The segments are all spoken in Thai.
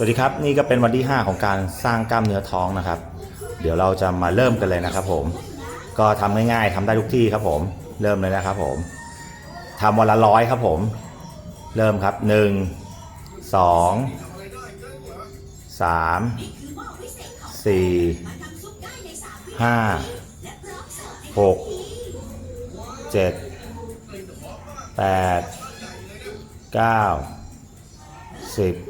สวัสดีครับนี่ก็เป็นวันที่ 5 ของการสร้างกล้ามเนื้อท้องนะครับ เดี๋ยวเราจะมาเริ่มกันเลยนะครับ ผม ก็ทำง่ายๆทำได้ทุกที่ครับ ผม เริ่มเลยนะครับ ผมทำวันละร้อยครับ ผม เริ่มครับ 1 2 3 4 5 6 7 8 9 10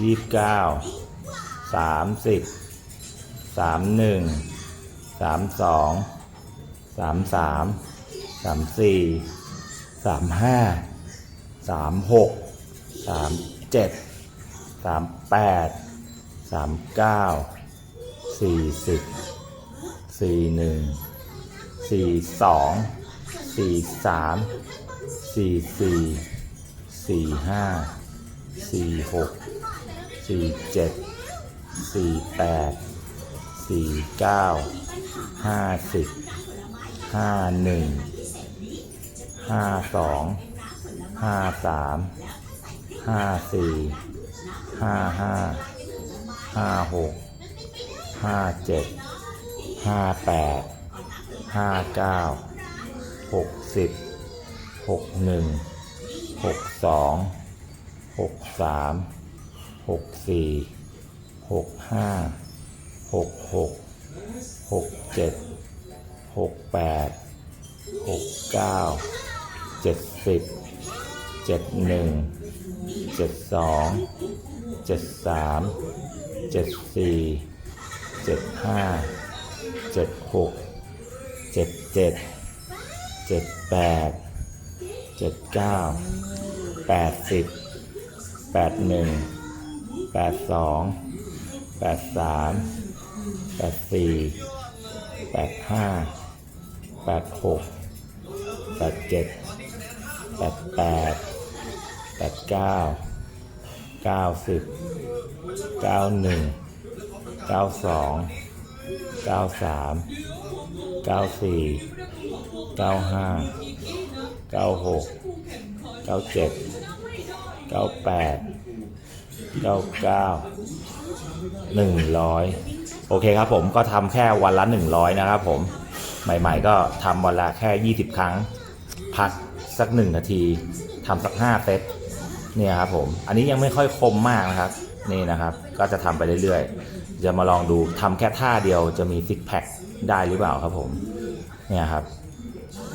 ยี่สิบเก้าสามสิบสามหนึ่งสามสองสามสามสามสี่สามห้าสามหกสามเจ็ดสามแปดสามเก้าสี่สิบสี่หนึ่งสี่สองสี่สามสี่สี่สี่ห้าสี่หก สี่เจ็ดสี่แปดสี่เก้าห้าสิบห้าหนึ่งห้าสองห้าสามห้าสี่ห้าห้าห้าหกห้าเจ็ดห้าแปดห้าเก้าหกสิบหกหนึ่งหกสองหกสาม หกสี่หกห้าหกหกหกเจ็ดหกแปดหกเก้าเจ็ดสิบเจ็ดหนึ่งเจ็ดสองเจ็ดสามเจ็ดสี่เจ็ดห้าเจ็ดหกเจ็ดเจ็ดเจ็ดแปดเจ็ดเก้าแปดสิบแปดหนึ่ง แปดสองแปดสามแปดสี่แปดห้าแปดหกแปดเจ็ดแปดแปดแปดเก้าเก้าสิบเก้าหนึ่งเก้าสองเก้าสามเก้าสี่เก้าห้าเก้าหกเก้าเจ็ดเก้าแปด เก้าเก้าหนึ่งร้อยโอเคครับผมก็ทำแค่วันละหนึ่งร้อยนะครับผมใหม่ ๆ ก็ทำวันละแค่ยี่สิบครั้ง พักสักหนึ่งนาทีทำสักห้าเซตเนี่ยครับผมอันนี้ยังไม่ค่อยคมมากนะครับนี่นะครับก็จะทำไปเรื่อยๆ จะมาลองดูทำแค่ท่าเดียวจะมีซิกแพคได้หรือเปล่าครับผมเนี่ยครับ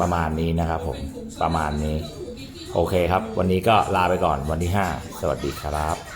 ประมาณนี้นะครับผมประมาณนี้ โอเคครับ วันนี้ก็ลาไปก่อนวันที่ 5 สวัสดีครับ